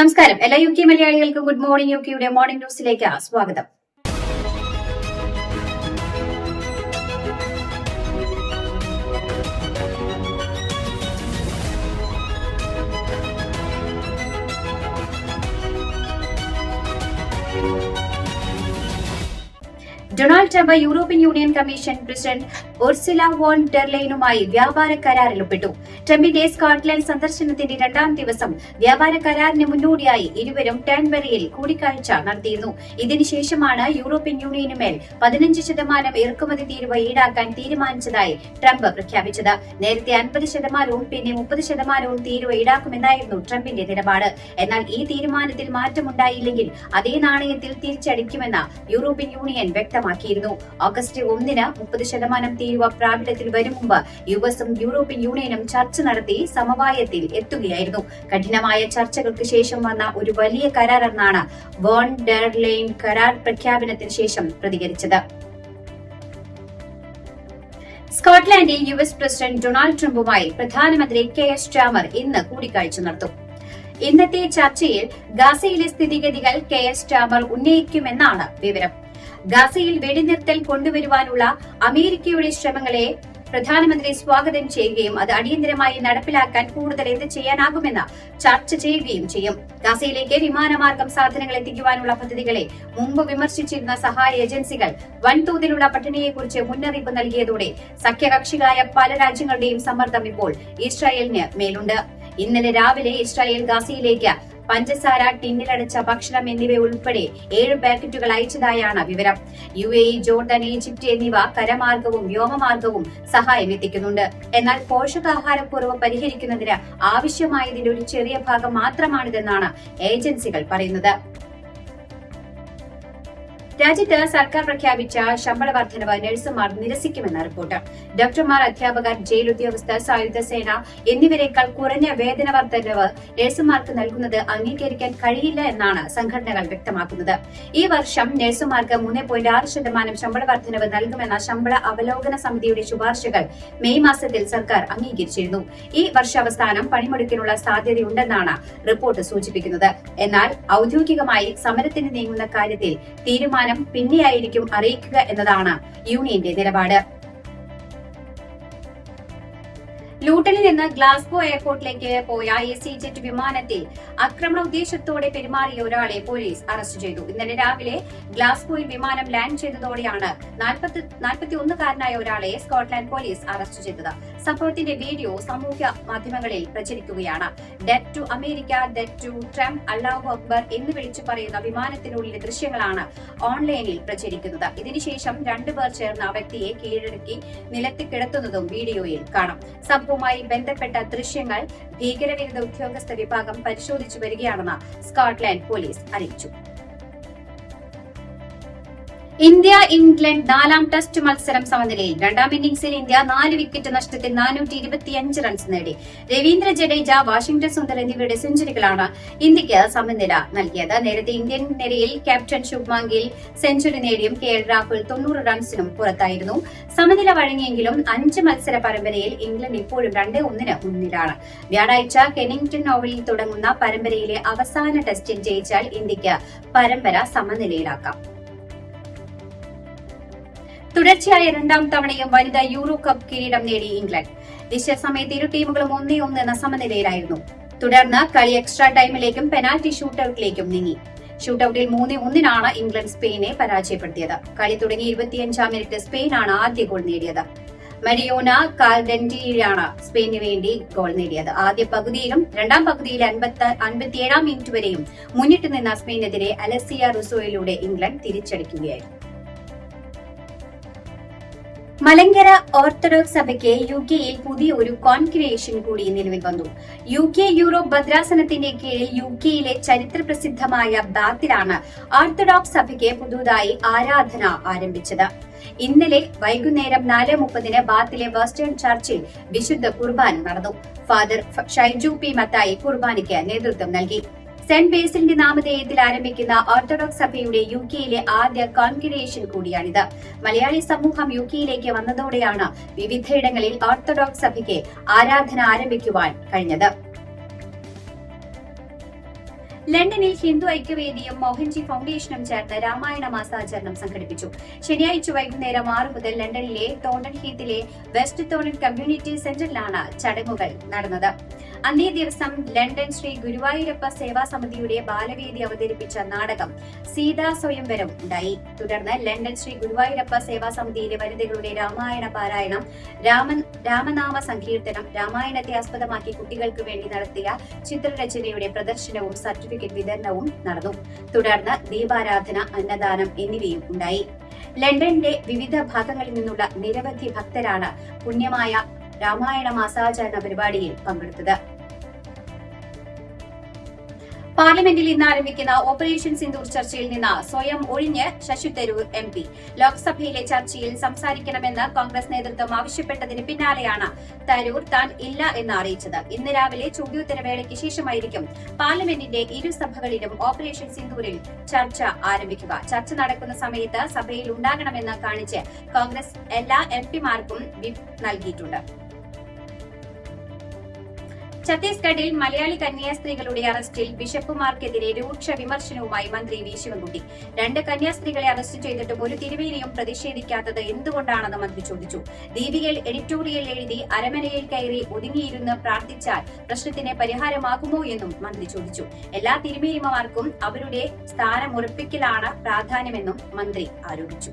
നമസ്കാരം. എല്ലാ U K മലയാളികൾക്കും ഗുഡ് മോർണിംഗ്. യു കെയുടെ മോർണിംഗ് ന്യൂസിലേക്ക് സ്വാഗതം. Donald Trump European Union commission president Ursula von ഡെർലൈനുമായി വ്യാപാര കരാറിൽ ഒപ്പിട്ടു ട്രംപിന്റെ സ്കോട്ട്ലൻഡ് സന്ദർശനത്തിന്റെ രണ്ടാം ദിവസം വ്യാപാര കരാറിന് മുന്നോടിയായി ഇരുവരും ടാൻബറിയിൽ കൂടിക്കാഴ്ച നടത്തിയിരുന്നു. ഇതിനുശേഷമാണ് യൂറോപ്യൻ യൂണിയനുമേൽ പതിനഞ്ച് ശതമാനം ഇറക്കുമതി തീരുവ ഈടാക്കാൻ തീരുമാനിച്ചതായി ട്രംപ് പ്രഖ്യാപിച്ചത്. നേരത്തെ അൻപത് ശതമാനവും പിന്നെ മുപ്പത് ശതമാനവും തീരുവ ഈടാക്കുമെന്നായിരുന്നു ട്രംപിന്റെ നിലപാട്. എന്നാൽ ഈ തീരുമാനത്തിൽ മാറ്റമുണ്ടായില്ലെങ്കിൽ അതേ നാണയത്തിൽ തിരിച്ചടിക്കുമെന്ന് യൂറോപ്യൻ യൂണിയൻ വ്യക്തമാക്കിയിരുന്നു. ഓഗസ്റ്റ് ഒന്നിന് മുപ്പത് ശതമാനം തീരുവ പ്രാബല്യത്തിൽ വരും മുമ്പ് യു യൂറോപ്യൻ യൂണിയനും ചർച്ച നടത്തി സമവായത്തിൽ എത്തുകയായിരുന്നു. കഠിനമായ ചർച്ചകൾക്ക് ശേഷം വന്ന ഒരു വലിയ കരാറെന്നാണ് വോൺ ഡെർലൈൻ കരാർ പ്രഖ്യാപനത്തിന് ശേഷം പ്രതികരിച്ചത്. സ്കോട്ട്ലാൻഡിൽ യു എസ് പ്രസിഡന്റ് ഡൊണാൾഡ് ട്രംപുമായി പ്രധാനമന്ത്രി കെ എസ് ചാമർ ഇന്ന് കൂടിക്കാഴ്ച നടത്തും. ഇന്നത്തെ ചർച്ചയിൽ ഗാസയിലെ സ്ഥിതിഗതികൾ കെ എസ് ചാമർ ഉന്നയിക്കുമെന്നാണ് വിവരം. ഗാസയിൽ വെടിനിർത്തൽ കൊണ്ടുവരുവാനുള്ള അമേരിക്കയുടെ ശ്രമങ്ങളെ പ്രധാനമന്ത്രി സ്വാഗതം ചെയ്യുകയും അത് അടിയന്തരമായി നടപ്പിലാക്കാൻ കൂടുതൽ എന്ത് ചെയ്യാനാകുമെന്ന് ചർച്ച ചെയ്യുകയും ചെയ്യും. ഗാസയിലേക്ക് വിമാനമാർഗം സാധനങ്ങൾ എത്തിക്കുവാനുള്ള പദ്ധതികളെ മുമ്പ് വിമർശിച്ചിരുന്ന സഹായ ഏജൻസികൾ വൻതോതിലുള്ള പട്ടിണിയെക്കുറിച്ച് മുന്നറിയിപ്പ് നൽകിയതോടെ സഖ്യകക്ഷികളായ പല രാജ്യങ്ങളുടെയും സമ്മർദ്ദം ഇപ്പോൾ ഇസ്രായേലിന് മേലുണ്ട്. ഇന്നലെ രാവിലെ ഇസ്രായേൽ ഗാസയിലേക്ക് പഞ്ചസാര ടിന്നിലടച്ച ഭക്ഷണം എന്നിവ ഉൾപ്പെടെ ഏഴ് പാക്കറ്റുകൾ അയച്ചതായാണ് വിവരം. U A E Jordan Egypt എന്നിവ കരമാർഗവും വ്യോമമാർഗവും സഹായം എത്തിക്കുന്നുണ്ട്. എന്നാൽ പോഷകാഹാരക്കുറവ് പരിഹരിക്കുന്നതിന് ആവശ്യമായതിന്റെ ഒരു ചെറിയ ഭാഗം മാത്രമാണിതെന്നാണ് ഏജൻസികൾ പറയുന്നത്. രാജ്യത്ത് സർക്കാർ പ്രഖ്യാപിച്ച ശമ്പള വർധനവ് നഴ്സുമാർ നിരസിക്കുമെന്ന റിപ്പോർട്ട്. ഡോക്ടർമാർ അധ്യാപകർ ജയിൽ ഉദ്യോഗസ്ഥർ സായുധ സേന എന്നിവരെക്കാൾ കുറഞ്ഞ വേതന വർധനവ് നഴ്സുമാർക്ക് നൽകുന്നത് അംഗീകരിക്കാൻ കഴിയില്ല എന്നാണ് സംഘടനകൾ വ്യക്തമാക്കുന്നത്. ഈ വർഷം നഴ്സുമാർക്ക് മൂന്ന് പോയിന്റ് ആറ് ശതമാനം ശമ്പള വർധനവ് നൽകുമെന്ന ശമ്പള അവലോകന സമിതിയുടെ ശുപാർശകൾ മെയ് മാസത്തിൽ സർക്കാർ അംഗീകരിച്ചിരുന്നു. ഈ വർഷാവസാനം പണിമുടക്കിനുള്ള സാധ്യതയുണ്ടെന്നാണ് റിപ്പോർട്ട് സൂചിപ്പിക്കുന്നത്. എന്നാൽ ഔദ്യോഗികമായി സമരത്തിന് നീങ്ങുന്ന കാര്യത്തിൽ തീരുമാനം പിന്നെയായിരിക്കും അറിയിക്കുക എന്നതാണ് യൂണിയന്റെ നിലപാട്. ലൂട്ടനിൽ നിന്ന് ഗ്ലാസ്ഗോ എയർപോർട്ടിലേക്ക് പോയ എ സി ജെറ്റ് വിമാനത്തിൽ ആക്രമണ ഉദ്ദേശത്തോടെ പെരുമാറിയ ഒരാളെ പോലീസ് അറസ്റ്റ് ചെയ്തു. ഇന്നലെ രാവിലെ ഗ്ലാസ്ഗോയിൽ വിമാനം ലാൻഡ് ചെയ്തതോടെയാണ് നാൽപ്പത്തി ഒന്നുകാരനായ ഒരാളെ സ്കോട്ട്ലാൻഡ് പോലീസ് അറസ്റ്റ് ചെയ്തത്. സംഭവത്തിന്റെ വീഡിയോ സാമൂഹ്യ മാധ്യമങ്ങളിൽ പ്രചരിക്കുകയാണ്. Death to America death to Trump അള്ളാഹു അക്ബർ എന്ന് വിളിച്ചു പറയുന്ന വിമാനത്തിനുള്ളിലെ ദൃശ്യങ്ങളാണ് ഓൺലൈനിൽ പ്രചരിക്കുന്നത്. ഇതിനുശേഷം രണ്ടുപേർ ചേർന്ന വ്യക്തിയെ കീഴടക്കി നിലത്ത് കിടത്തുന്നതും വീഡിയോയിൽ കാണാം. സംഭവവുമായി ബന്ധപ്പെട്ട ദൃശ്യങ്ങൾ ഭീകരവിരുദ്ധ ഉദ്യോഗസ്ഥ വിഭാഗം പരിശോധിച്ചു വരികയാണെന്ന് സ്കോട്ട്ലാൻഡ് പോലീസ് അറിയിച്ചു. ഇന്ത്യ ഇംഗ്ലണ്ട് നാലാം ടെസ്റ്റ് മത്സരം സമനിലയിൽ. രണ്ടാം ഇന്നിംഗ്സിൽ ഇന്ത്യ നാല് വിക്കറ്റ് നഷ്ടത്തിൽ നാനൂറ്റി ഇരുപത്തിയഞ്ച് റൺസ് നേടി. രവീന്ദ്ര ജഡേജ വാഷിംഗ്ടൺ സുന്ദർ എന്നിവരുടെ സെഞ്ചുറികളാണ് ഇന്ത്യയ്ക്ക് സമനില നൽകിയത്. നേരത്തെ ഇന്ത്യൻ നിരയിൽ ക്യാപ്റ്റൻ ശുഭ്മാൻ ഗിൽ സെഞ്ചുറി നേടിയും കെ എൽ രാഹുൽ തൊണ്ണൂറ് റൺസിനും പുറത്തായിരുന്നു. സമനില വഴങ്ങിയെങ്കിലും അഞ്ച് മത്സര പരമ്പരയിൽ ഇംഗ്ലണ്ട് ഇപ്പോഴും രണ്ട് ഒന്നിന് മുന്നിലാണ്. വ്യാഴാഴ്ച കെനിംഗ്ടൺ ഓവലിൽ തുടങ്ങുന്ന പരമ്പരയിലെ അവസാന ടെസ്റ്റിൽ ജയിച്ചാൽ ഇന്ത്യയ്ക്ക് പരമ്പര സമനിലയിലാക്കാം. തുടർച്ചയായ രണ്ടാം തവണയും വനിതാ യൂറോ കപ്പ് കിരീടം നേടി ഇംഗ്ലണ്ട്. നിശ്ചയ സമയത്ത് ഇരു ടീമുകളും ഒന്നേ ഒന്ന് എന്ന സമനിലയിലായിരുന്നു. തുടർന്ന് കളി എക്സ്ട്രാ ടൈമിലേക്കും പെനാൽറ്റി ഷൂട്ടൌട്ടിലേക്കും നീങ്ങി. ഷൂട്ടൌട്ടിൽ മൂന്ന് ഒന്നിനാണ് ഇംഗ്ലണ്ട് സ്പെയിനെ പരാജയപ്പെടുത്തിയത്. കളി തുടങ്ങി ഇരുപത്തിയഞ്ചാം മിനിറ്റ് സ്പെയിനാണ് ആദ്യ ഗോൾ നേടിയത്. മരിയോന കാൽഡന്റിയാണ് സ്പെയിനു വേണ്ടി ഗോൾ നേടിയത്. ആദ്യ പകുതിയിലും രണ്ടാം പകുതിയിൽ അൻപത്തി അൻപത്തിയേഴാം മിനിറ്റ് വരെയും മുന്നിട്ട് നിന്ന സ്പെയിനെതിരെ അലസിയ റുസോയിലൂടെ ഇംഗ്ലണ്ട് തിരിച്ചടിക്കുകയായിരുന്നു. മലങ്കര ഓർത്തഡോക്സ് സഭയ്ക്ക് യു കെയിൽ പുതിയ ഒരു കോൺക്രിയേഷൻ കൂടി നിലവിൽ വന്നു. യു കെ യൂറോപ്പ് ഭദ്രാസനത്തിന്റെ കീഴിൽ യു കെയിലെ ചരിത്ര പ്രസിദ്ധമായ ബാത്തിലാണ് ഓർത്തഡോക്സ് സഭയ്ക്ക് പുതുതായി ആരാധന ആരംഭിച്ചത്. ഇന്നലെ വൈകുന്നേരം നാല് മുപ്പതിന് ബാത്തിലെ വെസ്റ്റേൺ ചർച്ചിൽ വിശുദ്ധ കുർബാന നടന്നു. ഫാദർ ഷൈജു പി മത്തായി കുർബാനയ്ക്ക് നേതൃത്വം നൽകി. സെന്റ് ബേസിലിന്റെ നാമധേയത്തിൽ ആരംഭിക്കുന്ന ഓർത്തഡോക്സ് സഭയുടെ യു കെയിലെ ആദ്യ കോൺഗ്രേഷൻ കൂടിയാണിത്. മലയാളി സമൂഹം യു കെയിലേക്ക് വന്നതോടെയാണ് വിവിധയിടങ്ങളിൽ ഓർത്തഡോക്സ് സഭയ്ക്ക് ആരാധന ആരംഭിക്കുവാൻ കഴിഞ്ഞത്. ലണ്ടനിൽ ഹിന്ദു ഐക്യവേദിയും മോഹൻജി ഫൗണ്ടേഷനും ചേർന്ന് രാമായണ മാസാചരണം സംഘടിപ്പിച്ചു. ശനിയാഴ്ച വൈകുന്നേരം ആറ് മുതൽ ലണ്ടനിലെ തോണ്ടൻ ഹീത്തിലെ വെസ്റ്റ് തോണ്ടൻ കമ്മ്യൂണിറ്റി സെന്ററിലാണ് ചടങ്ങുകൾ നടന്നത്. അന്നേ ദിവസം ലണ്ടൻ ശ്രീ ഗുരുവായൂരപ്പ സേവാ സമിതിയുടെ ബാലവേദി അവതരിപ്പിച്ച നാടകം സീതാ സ്വയംവരം ഉണ്ടായി. തുടർന്ന് ലണ്ടൻ ശ്രീ ഗുരുവായൂരപ്പ സേവാ സമിതിയിലെ വനിതകളുടെ രാമായണ പാരായണം രാമൻ രാമനാമ സങ്കീർത്തനം രാമായണത്തെ ആസ്പദമാക്കി കുട്ടികൾക്ക് വേണ്ടി നടത്തിയ ചിത്രരചനയുടെ പ്രദർശനവും സർട്ടിഫിക്കറ്റ് വിതരണവും നടന്നു. തുടർന്ന് ദീപാരാധന അന്നദാനം എന്നിവയും ഉണ്ടായി. ലണ്ടനിലെ വിവിധ ഭാഗങ്ങളിൽ നിന്നുള്ള നിരവധി ഭക്തരാണ് പുണ്യമായ രാമായണ മാസാചരണ പരിപാടിയിൽ പങ്കെടുത്തത്. പാർലമെന്റിൽ ഇന്ന് ആരംഭിക്കുന്ന ഓപ്പറേഷൻ സിന്ദൂർ ചർച്ചയിൽ നിന്ന് സ്വയം ഒഴിഞ്ഞ് ശശി തരൂർ എം പി. ലോക്സഭയിലെ ചർച്ചയിൽ സംസാരിക്കണമെന്ന് കോൺഗ്രസ് നേതൃത്വം ആവശ്യപ്പെട്ടതിന് പിന്നാലെയാണ് തരൂർ താൻ ഇല്ല എന്ന് അറിയിച്ചത്. ഇന്ന് രാവിലെ ചോദ്യോത്തരവേളയ്ക്ക് ശേഷമായിരിക്കും പാർലമെന്റിന്റെ ഇരു സഭകളിലും ഓപ്പറേഷൻ സിന്ദൂരിൽ ചർച്ച ആരംഭിക്കുക. ചർച്ച നടക്കുന്ന സമയത്ത് സഭയിൽ ഉണ്ടാകണമെന്ന് കാണിച്ച് കോൺഗ്രസ് എല്ലാ എം പിമാർക്കും വിപ്പ് നൽകിയിട്ടുണ്ട്. ഛത്തീസ്ഗഡിൽ മലയാളി കന്യാസ്ത്രീകളുടെ അറസ്റ്റിൽ ബിഷപ്പുമാർക്കെതിരെ രൂക്ഷ വിമർശനവുമായി മന്ത്രി വി. ശിവൻകുട്ടി. രണ്ട് കന്യാസ്ത്രീകളെ അറസ്റ്റ് ചെയ്തിട്ടും ഒരു തിരുവേനിയും പ്രതിഷേധിക്കാത്തത് എന്തുകൊണ്ടാണെന്ന് മന്ത്രി ചോദിച്ചു. ദീപികയിൽ എഡിറ്റോറിയൽ എഴുതി അരമനയിൽ കയറി ഒതുങ്ങിയിരുന്ന് പ്രാർത്ഥിച്ചാൽ പ്രശ്നത്തിന് പരിഹാരമാകുമോ എന്നും മന്ത്രി ചോദിച്ചു. എല്ലാ തിരുമേനിമാർക്കും അവരുടെ സ്ഥാനമുറപ്പിക്കലാണ് പ്രാധാന്യമെന്നും മന്ത്രി ആരോപിച്ചു.